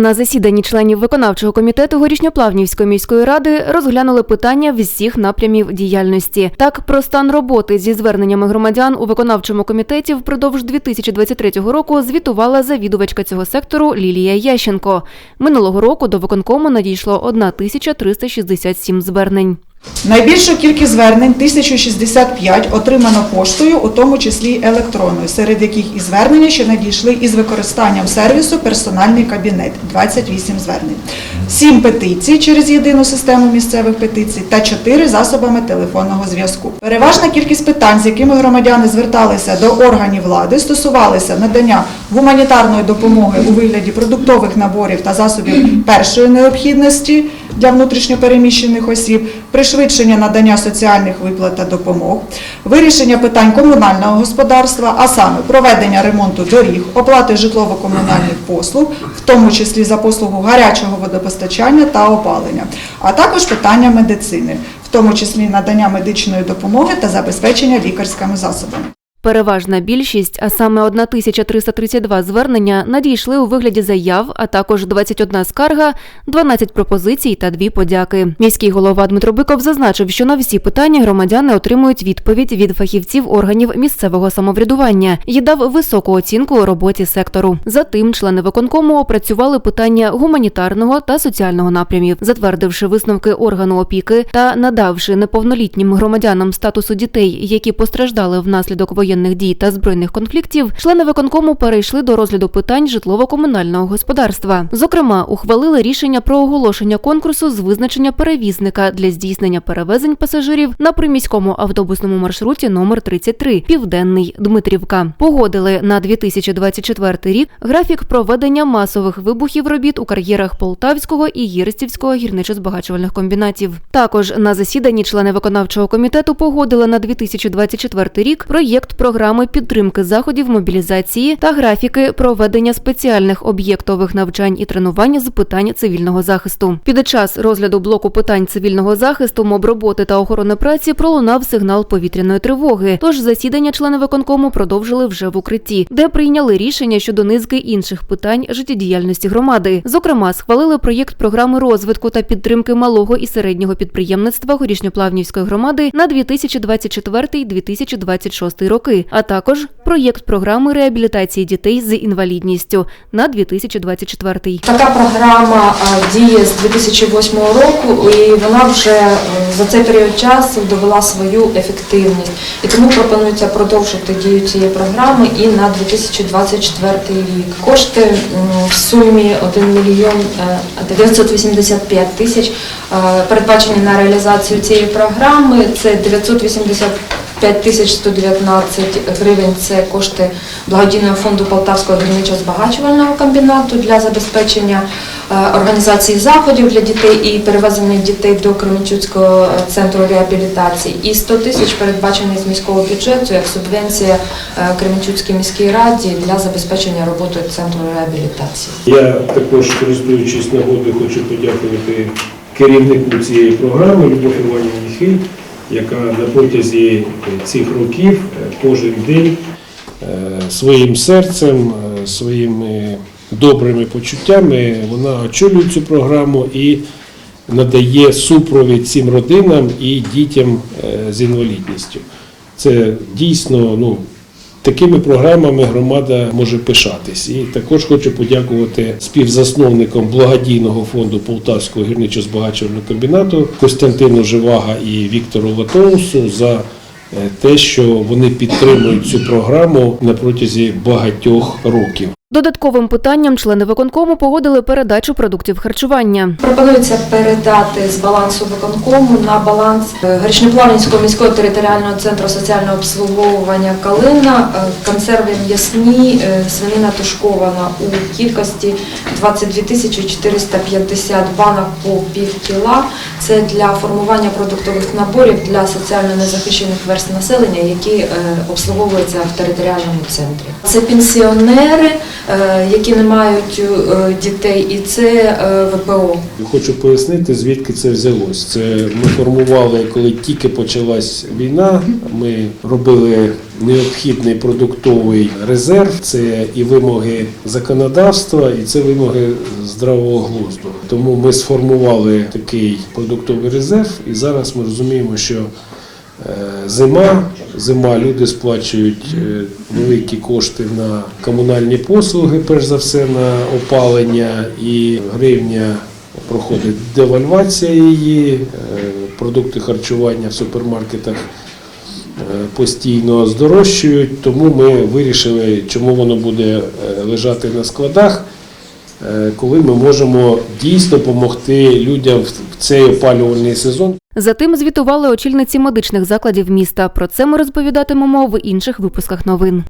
На засіданні членів виконавчого комітету Горішньоплавнівської міської ради розглянули питання всіх напрямів діяльності. Так, про стан роботи зі зверненнями громадян у виконавчому комітеті впродовж 2023 року звітувала завідувачка цього сектору Лілія Ященко. Минулого року до виконкому надійшло 1367 звернень. Найбільшу кількість звернень 1065 отримано поштою, у тому числі електронною, серед яких і звернення, що надійшли із використанням сервісу персональний кабінет 28 звернень, 7 петицій через єдину систему місцевих петицій та 4 засобами телефонного зв'язку. Переважна кількість питань, з якими громадяни зверталися до органів влади, стосувалися надання гуманітарної допомоги у вигляді продуктових наборів та засобів першої необхідності для внутрішньопереміщених осіб, пришвидшення надання соціальних виплат та допомог, вирішення питань комунального господарства, а саме проведення ремонту доріг, оплати житлово-комунальних послуг, в тому числі за послугу гарячого водопостачання та опалення, а також питання медицини, в тому числі надання медичної допомоги та забезпечення лікарськими засобами. Переважна більшість, а саме 1332 звернення, надійшли у вигляді заяв, а також 21 скарга, 12 пропозицій та 2 подяки. Міський голова Дмитро Биков зазначив, що на всі питання громадяни отримують відповідь від фахівців органів місцевого самоврядування і дав високу оцінку роботі сектору. Затим члени виконкому опрацювали питання гуманітарного та соціального напрямів, затвердивши висновки органу опіки та надавши неповнолітнім громадянам статусу дітей, які постраждали внаслідок воєнних дій та збройних конфліктів, члени виконкому перейшли до розгляду питань житлово-комунального господарства. Зокрема, ухвалили рішення про оголошення конкурсу з визначення перевізника для здійснення перевезень пасажирів на приміському автобусному маршруті номер 33 Південний Дмитрівка. Погодили на 2024 рік графік проведення масових вибухів робіт у кар'єрах Полтавського і Єрестівського гірничо-збагачувальних комбінатів. Також на засіданні члени виконавчого комітету погодили на 2024 рік проєкт програми підтримки заходів мобілізації та графіки проведення спеціальних об'єктових навчань і тренувань з питань цивільного захисту. Під час розгляду блоку питань цивільного захисту, моброботи та охорони праці пролунав сигнал повітряної тривоги. Тож засідання члени виконкому продовжили вже в укритті, де прийняли рішення щодо низки інших питань життєдіяльності громади. Зокрема, схвалили проєкт програми розвитку та підтримки малого і середнього підприємництва Горішньоплавнівської громади на 2024-2026 роки, а також проєкт програми реабілітації дітей з інвалідністю на 2024. Така програма діє з 2008 року, і вона вже е, за цей період часу довела свою ефективність. І тому пропонується продовжити дію цієї програми і на 2024 рік. Кошти в сумі 1 мільйон е, 985 тисяч е, передбачені на реалізацію цієї програми. Це 980 5 тисяч 119 гривень – це кошти благодійного фонду Полтавського гірничо-збагачувального комбінату для забезпечення е, організації заходів для дітей і перевезення дітей до Кременчуцького центру реабілітації. І 100 тисяч передбачені з міського бюджету як субвенція е, Кременчуцькій міській раді для забезпечення роботи центру реабілітації. Я також, користуючись нагодою, хочу подякувати керівнику цієї програми Любов Іванівні Міхиль, яка на протязі цих років е, кожен день е, своїм серцем, е, своїми добрими почуттями вона очолює цю програму і надає супровід цим родинам і дітям е, з інвалідністю. Це дійсно ну, Такими програмами громада може пишатись. І також хочу подякувати співзасновникам благодійного фонду Полтавського гірничо-збагачувального комбінату Костянтину Живага і Віктору Латоусу за е, те, що вони підтримують цю програму на протязі багатьох років. Додатковим питанням члени виконкому погодили передачу продуктів харчування. Пропонується передати з балансу виконкому на баланс е, Горішньоплавнівського міського територіального центру соціального обслуговування Калина е, консерви м'ясні, е, свинина тушкована у кількості 22 тисячі 450 банок по пів кіла. Це для формування продуктових наборів для соціально незахищених верств населення, які обслуговуються в територіальному центрі. Це пенсіонери, які не мають е, дітей, і це е, ВПО. Хочу пояснити, звідки це взялось. Це ми формували, коли тільки почалась війна. Ми робили необхідний продуктовий резерв. Це і вимоги законодавства, і це вимоги здравого глузду. Тому ми сформували такий продуктовий резерв, і зараз ми розуміємо, що е, зима, зима. Люди сплачують е, великі кошти на комунальні послуги, перш за все на опалення. І гривня проходить девальвація її, е, продукти харчування в супермаркетах е, постійно здорожчують, тому ми вирішили, чому воно буде е, лежати на складах, е, коли ми можемо дійсно допомогти людям в цей опалювальний сезон. Затим звітували очільниці медичних закладів міста. Про це ми розповідатимемо в інших випусках новин.